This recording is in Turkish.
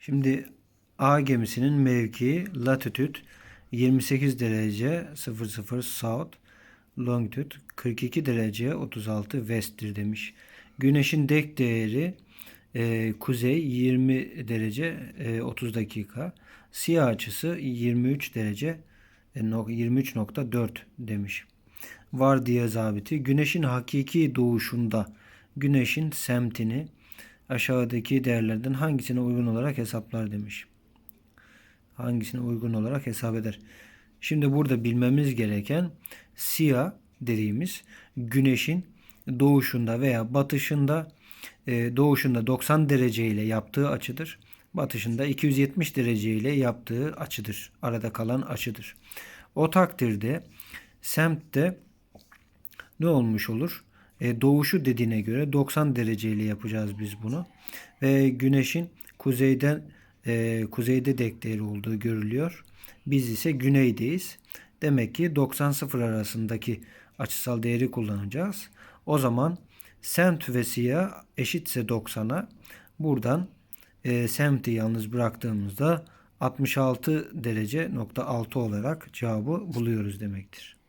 Şimdi A gemisinin mevkii latitude 28 derece 00 south longitude 42 derece 36 west'tir demiş. Güneşin dek değeri e, kuzey 20 derece e, 30 dakika. Siyah açısı 23 derece e, no- 23.4 demiş. Var diye zabiti güneşin hakiki doğuşunda güneşin semtini aşağıdaki değerlerden hangisine uygun olarak hesaplar demiş. Hangisine uygun olarak hesap eder. Şimdi burada bilmemiz gereken siyah dediğimiz güneşin doğuşunda veya batışında e, doğuşunda 90 derece ile yaptığı açıdır. Batışında 270 derece ile yaptığı açıdır. Arada kalan açıdır. O takdirde semtte ne olmuş olur? E, doğuşu dediğine göre 90 derece ile yapacağız biz bunu. Ve güneşin kuzeyden e, kuzeyde dek değeri olduğu görülüyor. Biz ise güneydeyiz. Demek ki 90-0 arasındaki açısal değeri kullanacağız. O zaman semt ve siyah eşitse 90'a buradan e, semti yalnız bıraktığımızda 66 derece nokta 6 olarak cevabı buluyoruz demektir.